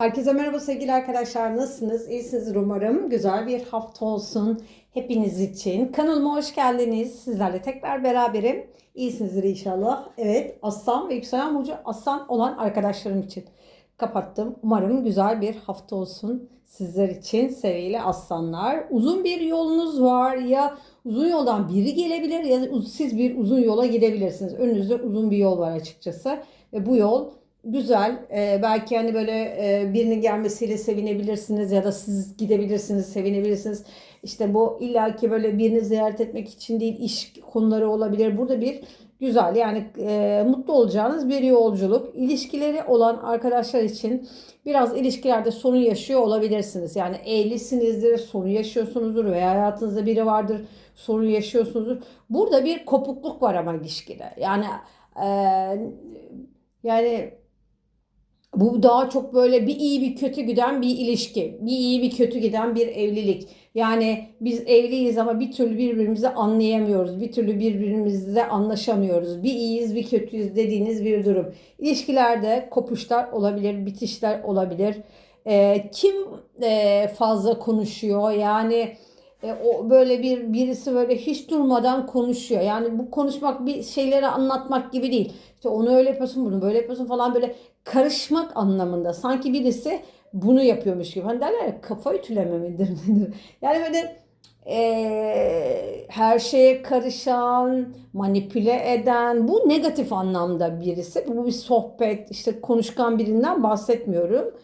Herkese merhaba sevgili arkadaşlar. Nasılsınız? İyisiniz umarım. Güzel bir hafta olsun hepiniz için. Kanalıma hoş geldiniz. Sizlerle tekrar beraberim. İyisinizdir inşallah. Evet, Aslan ve Yükselen Burcu Aslan olan arkadaşlarım için kapattım. Umarım güzel bir hafta olsun sizler için sevgili aslanlar. Uzun bir yolunuz var ya uzun yoldan biri gelebilir ya siz bir uzun yola gidebilirsiniz. Önünüzde uzun bir yol var açıkçası ve bu yol güzel. Ee, belki hani böyle e, birinin gelmesiyle sevinebilirsiniz ya da siz gidebilirsiniz, sevinebilirsiniz. İşte bu illaki böyle birini ziyaret etmek için değil, iş konuları olabilir. Burada bir güzel yani e, mutlu olacağınız bir yolculuk. İlişkileri olan arkadaşlar için biraz ilişkilerde sorun yaşıyor olabilirsiniz. Yani evlisinizdir, sorun yaşıyorsunuzdur veya hayatınızda biri vardır, sorun yaşıyorsunuzdur. Burada bir kopukluk var ama ilişkide. Yani e, yani bu daha çok böyle bir iyi bir kötü giden bir ilişki. Bir iyi bir kötü giden bir evlilik. Yani biz evliyiz ama bir türlü birbirimizi anlayamıyoruz. Bir türlü birbirimizle anlaşamıyoruz. Bir iyiyiz bir kötüyüz dediğiniz bir durum. İlişkilerde kopuşlar olabilir, bitişler olabilir. Ee, kim e, fazla konuşuyor? Yani e, o böyle bir birisi böyle hiç durmadan konuşuyor. Yani bu konuşmak bir şeyleri anlatmak gibi değil. İşte onu öyle yapıyorsun, bunu böyle yapıyorsun falan böyle karışmak anlamında. Sanki birisi bunu yapıyormuş gibi. Hani derler ya kafa ütüleme midir nedir? Yani böyle e, her şeye karışan, manipüle eden, bu negatif anlamda birisi. Bu bir sohbet, işte konuşkan birinden bahsetmiyorum.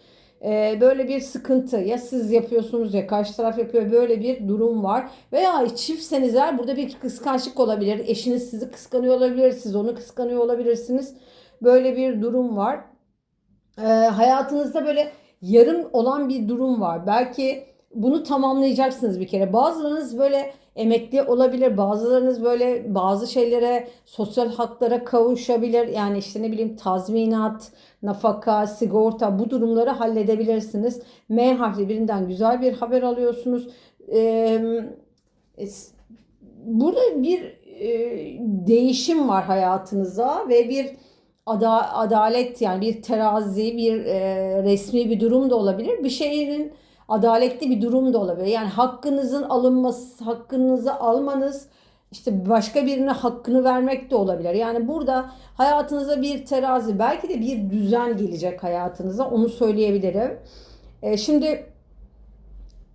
E, böyle bir sıkıntı ya siz yapıyorsunuz ya karşı taraf yapıyor böyle bir durum var. Veya çiftseniz eğer burada bir kıskançlık olabilir. Eşiniz sizi kıskanıyor olabilir, siz onu kıskanıyor olabilirsiniz. Böyle bir durum var. E, hayatınızda böyle yarım olan bir durum var. Belki bunu tamamlayacaksınız bir kere. Bazılarınız böyle emekli olabilir. Bazılarınız böyle bazı şeylere, sosyal haklara kavuşabilir. Yani işte ne bileyim tazminat, nafaka, sigorta bu durumları halledebilirsiniz. M harfi birinden güzel bir haber alıyorsunuz. Ee, burada bir e, değişim var hayatınıza ve bir ada, adalet yani bir terazi, bir e, resmi bir durum da olabilir. Bir şeyin adaletli bir durum da olabilir. Yani hakkınızın alınması, hakkınızı almanız işte başka birine hakkını vermek de olabilir. Yani burada hayatınıza bir terazi, belki de bir düzen gelecek hayatınıza. Onu söyleyebilirim. E, şimdi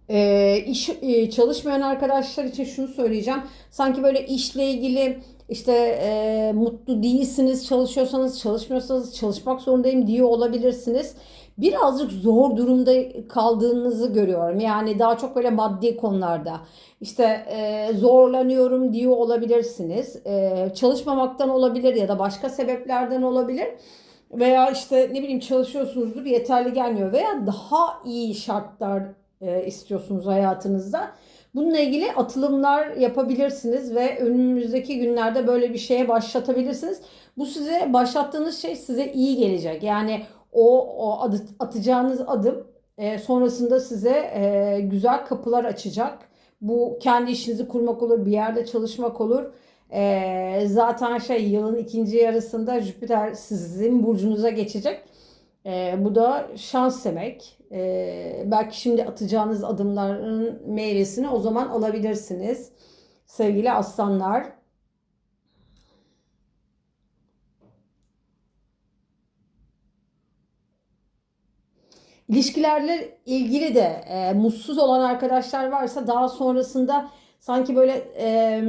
e, iş e, çalışmayan arkadaşlar için şunu söyleyeceğim. Sanki böyle işle ilgili işte e, mutlu değilsiniz, çalışıyorsanız, çalışmıyorsanız çalışmak zorundayım diye olabilirsiniz. Birazcık zor durumda kaldığınızı görüyorum. Yani daha çok böyle maddi konularda. İşte e, zorlanıyorum diyor olabilirsiniz. E, çalışmamaktan olabilir ya da başka sebeplerden olabilir. Veya işte ne bileyim çalışıyorsunuzdur yeterli gelmiyor veya daha iyi şartlar e, istiyorsunuz hayatınızda. Bununla ilgili atılımlar yapabilirsiniz ve önümüzdeki günlerde böyle bir şeye başlatabilirsiniz. Bu size başlattığınız şey size iyi gelecek. Yani o, o adı, atacağınız adım e, sonrasında size e, güzel kapılar açacak. Bu kendi işinizi kurmak olur, bir yerde çalışmak olur. E, zaten şey yılın ikinci yarısında Jüpiter sizin burcunuza geçecek. E, bu da şans demek. E, belki şimdi atacağınız adımların meyvesini o zaman alabilirsiniz. Sevgili aslanlar. İlişkilerle ilgili de e, mutsuz olan arkadaşlar varsa daha sonrasında sanki böyle e,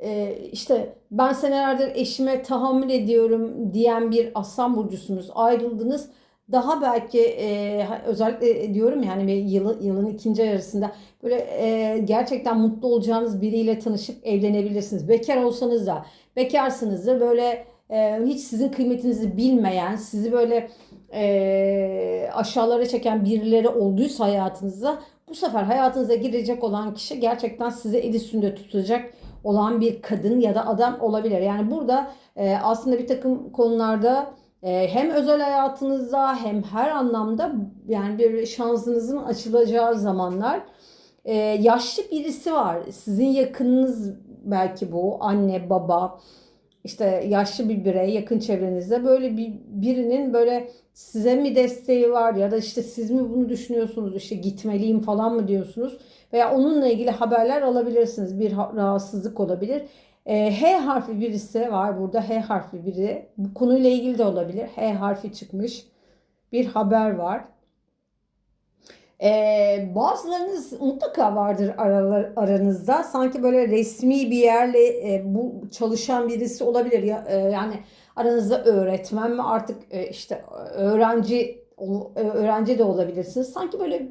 e, işte ben senelerdir eşime tahammül ediyorum diyen bir aslan burcusunuz. Ayrıldınız. Daha belki e, özellikle diyorum yani yılın, yılın ikinci yarısında böyle e, gerçekten mutlu olacağınız biriyle tanışıp evlenebilirsiniz. Bekar olsanız da bekarsınız da böyle e, hiç sizin kıymetinizi bilmeyen, sizi böyle e, aşağılara çeken birileri olduysa hayatınızda bu sefer hayatınıza girecek olan kişi gerçekten size el üstünde tutacak olan bir kadın ya da adam olabilir. Yani burada e, aslında bir takım konularda e, hem özel hayatınızda hem her anlamda yani bir şansınızın açılacağı zamanlar e, yaşlı birisi var. Sizin yakınınız belki bu anne baba işte yaşlı bir birey yakın çevrenizde böyle bir birinin böyle size mi desteği var ya da işte siz mi bunu düşünüyorsunuz işte gitmeliyim falan mı diyorsunuz veya onunla ilgili haberler alabilirsiniz. Bir ha- rahatsızlık olabilir. E, H harfi birisi var burada. H harfli biri. Bu konuyla ilgili de olabilir. H harfi çıkmış. Bir haber var. Ee, bazılarınız mutlaka vardır aralar, aranızda. Sanki böyle resmi bir yerle e, bu çalışan birisi olabilir. Ya, e, yani aranızda öğretmen mi artık e, işte öğrenci ol- e, öğrenci de olabilirsiniz. Sanki böyle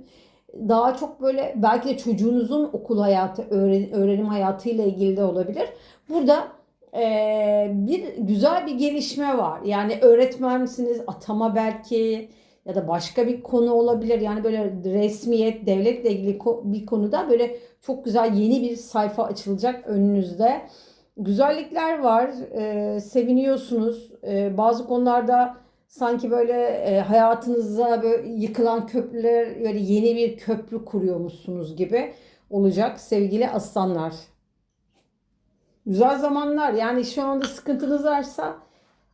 daha çok böyle belki de çocuğunuzun okul hayatı, öğren- öğrenim hayatıyla ilgili de olabilir. Burada e, bir güzel bir gelişme var. Yani öğretmensiniz, atama belki ya da başka bir konu olabilir. Yani böyle resmiyet, devletle ilgili bir konuda böyle çok güzel yeni bir sayfa açılacak önünüzde. Güzellikler var, e, seviniyorsunuz. E, bazı konularda sanki böyle e, hayatınızda böyle yıkılan köprüler, böyle yeni bir köprü kuruyormuşsunuz gibi olacak sevgili aslanlar. Güzel zamanlar. Yani şu anda sıkıntınız varsa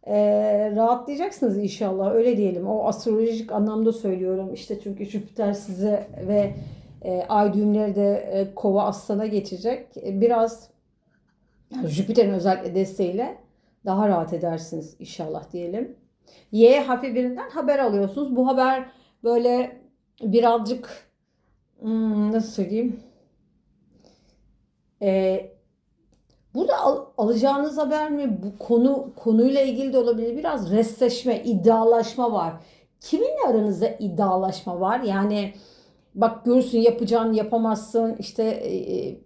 ee, rahatlayacaksınız inşallah öyle diyelim. O astrolojik anlamda söylüyorum. İşte çünkü Jüpiter size ve e, ay düğümleri de e, kova aslana geçecek. E, biraz yani Jüpiter'in özellikle desteğiyle daha rahat edersiniz inşallah diyelim. Y harfi birinden haber alıyorsunuz. Bu haber böyle birazcık hmm, nasıl söyleyeyim? Ee, Burada al- alacağınız haber mi bu konu konuyla ilgili de olabilir. Biraz restleşme, iddialaşma var. Kiminle aranızda iddialaşma var? Yani bak görürsün yapacağını yapamazsın. İşte e, e,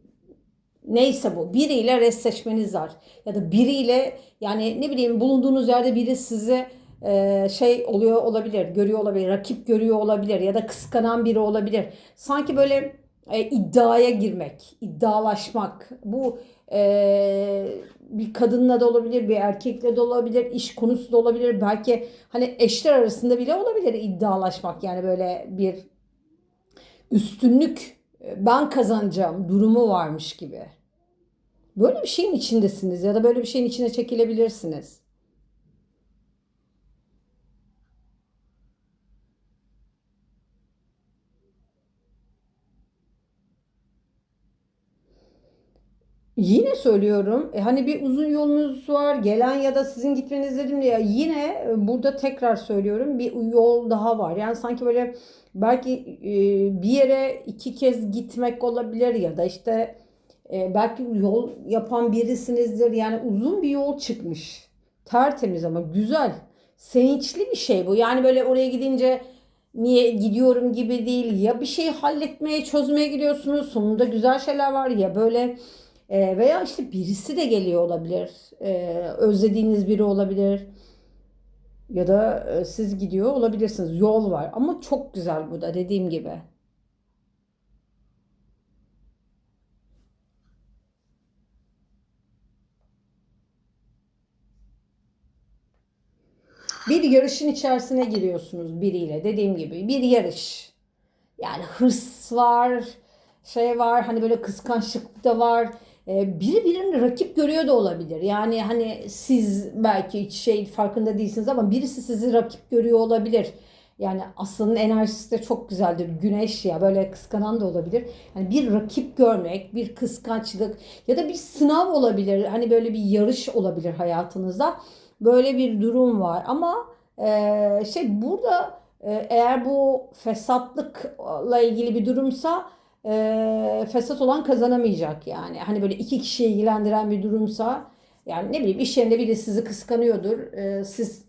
neyse bu. Biriyle restleşmeniz var. Ya da biriyle yani ne bileyim bulunduğunuz yerde biri sizi e, şey oluyor olabilir, görüyor olabilir, rakip görüyor olabilir ya da kıskanan biri olabilir. Sanki böyle e, iddiaya girmek, iddialaşmak. Bu e, bir kadınla da olabilir, bir erkekle de olabilir, iş konusu da olabilir. Belki hani eşler arasında bile olabilir iddialaşmak. Yani böyle bir üstünlük e, ben kazanacağım durumu varmış gibi. Böyle bir şeyin içindesiniz ya da böyle bir şeyin içine çekilebilirsiniz. Yine söylüyorum. e, hani bir uzun yolunuz var. Gelen ya da sizin gitmeniz dedim ya yine e, burada tekrar söylüyorum bir yol daha var. Yani sanki böyle belki e, bir yere iki kez gitmek olabilir ya da işte e, belki yol yapan birisinizdir. Yani uzun bir yol çıkmış. Tertemiz ama güzel. Sevinçli bir şey bu. Yani böyle oraya gidince niye gidiyorum gibi değil. Ya bir şeyi halletmeye, çözmeye gidiyorsunuz. Sonunda güzel şeyler var ya böyle e, veya işte birisi de geliyor olabilir. E, özlediğiniz biri olabilir. Ya da e, siz gidiyor olabilirsiniz. Yol var. Ama çok güzel bu da dediğim gibi. Bir yarışın içerisine giriyorsunuz biriyle. Dediğim gibi bir yarış. Yani hırs var, şey var, hani böyle kıskançlık da var. Ee, biri birini rakip görüyor da olabilir. Yani hani siz belki hiç şey farkında değilsiniz ama birisi sizi rakip görüyor olabilir. Yani aslanın enerjisi de çok güzeldir. Güneş ya böyle kıskanan da olabilir. Yani bir rakip görmek, bir kıskançlık ya da bir sınav olabilir. Hani böyle bir yarış olabilir hayatınızda. Böyle bir durum var ama e, şey burada e, eğer bu fesatlıkla ilgili bir durumsa e, fesat olan kazanamayacak yani. Hani böyle iki kişiyi ilgilendiren bir durumsa yani ne bileyim iş yerinde biri sizi kıskanıyordur. E, siz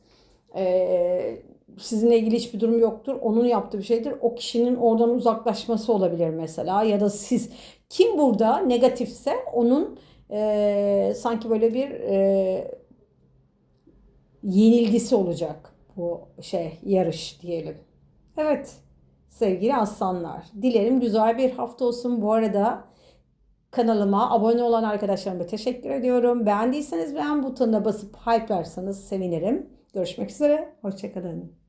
e, sizinle ilgili hiçbir durum yoktur. Onun yaptığı bir şeydir. O kişinin oradan uzaklaşması olabilir mesela. Ya da siz kim burada negatifse onun e, sanki böyle bir e, yenilgisi olacak bu şey yarış diyelim. Evet sevgili aslanlar. Dilerim güzel bir hafta olsun. Bu arada kanalıma abone olan arkadaşlarıma teşekkür ediyorum. Beğendiyseniz beğen butonuna basıp hype'larsanız sevinirim. Görüşmek üzere. Hoşçakalın.